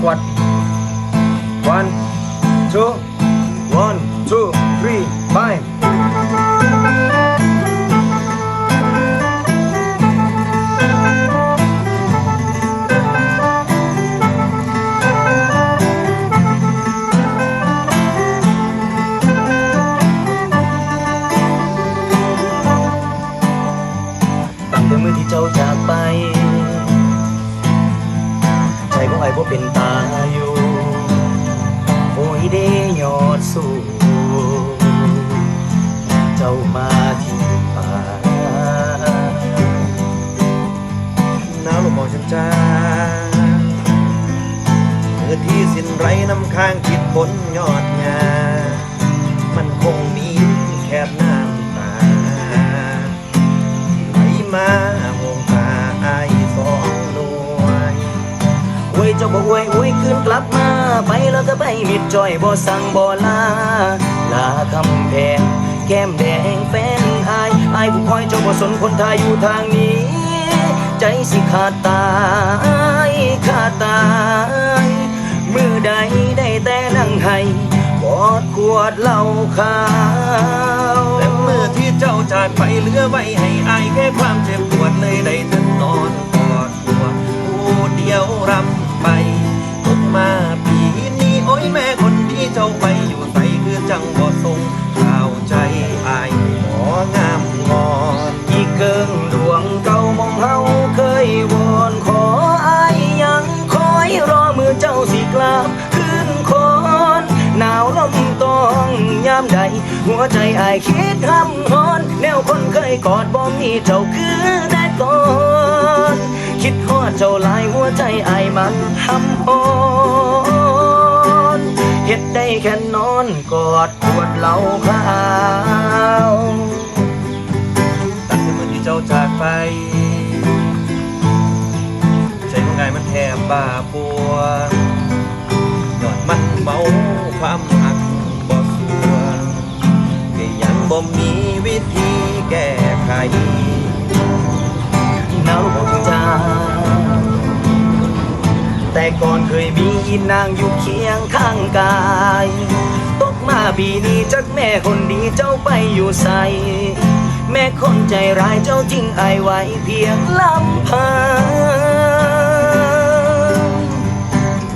One, two, one, two, three, five. เป็นตาอยู่โอ้ยเดยอดสูงเจ้ามาที่ป่าน้ำลงมองฉันจ้าเมื่อที่สิ้นไรน้ำค้างคิดผลยอดหญ้าน อวยเจ้าบอกอวยอวยคืนกลับมา ไปแล้วก็ไปมิดจอยบ่สั่งบ่ลา ลาคำแพงแก้มแดงแฟนอายอายผู้คอยเจ้าบ่สนคนไทยอยู่ทางนี้ ใจสิขาดตายขาดตายมือใดได้แต่นั่งให้กอดขวดเหล้าขาวแต่เมื่อที่เจ้าจากไปเหลือไว้ให้อายแค่ความเจ็บปวดเลยได้แต่นอนกอดตัวผู้เดียวรำ ใด หัวใจอายคิดทำฮอน แนวคนเคยกอดบ่มีเจ้าคือแต่ก่อน คิดฮอดเจ้าลายหัวใจอายมันทำฮอนเฮ็ดได้แค่นอนกอดขวดเหล้าขาวตั้งแต่เมื่อที่เจ้าจากไปใจของไงมันแทบบ้าปวดยอดมันเมาความ ก่อนเคยมีนางอยู่เคียงข้างกาย ตกมาปีนี้จักแม่คนดีเจ้าไปอยู่ใส แม่คนใจร้ายเจ้าทิ้งไอไว้เพียงลำพัง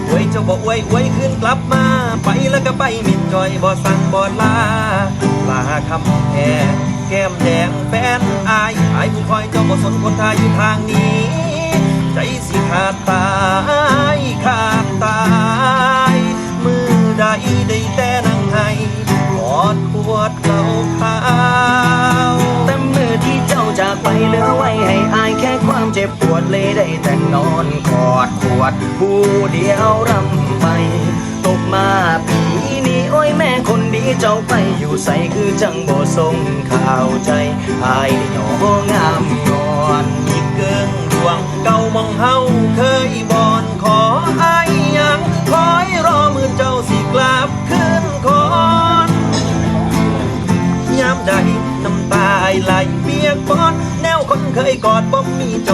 อวยเจ้าบ่อวยอวยขึ้นกลับมา ไปแล้วก็ไปมิดจอยบ่สั่งบ่ลา ลาคำแพงแก้มแดงแฟนอายอายผู้คอยเจ้าบ่สนคนทายอยู่ทางนี้ ใจสิขาดตา ขาดตาย มือใดได้แต่นั่งให้กอดขวดเหล้าขาวแต่มือที่เจ้าจากไปเหลือไว้ให้อายแค่ความเจ็บปวดเลยได้แต่นอนกอดขวด ผู้เดียวรำไป ตกมาปีนี้โอ้ยแม่คนดีเจ้าไปอยู่ใส่คือจังบ่ทรงข่าวใจอายได้หนองาม ยามใดน้ำตาไหลเปียกอนแนวคยกอดบ่มีเจ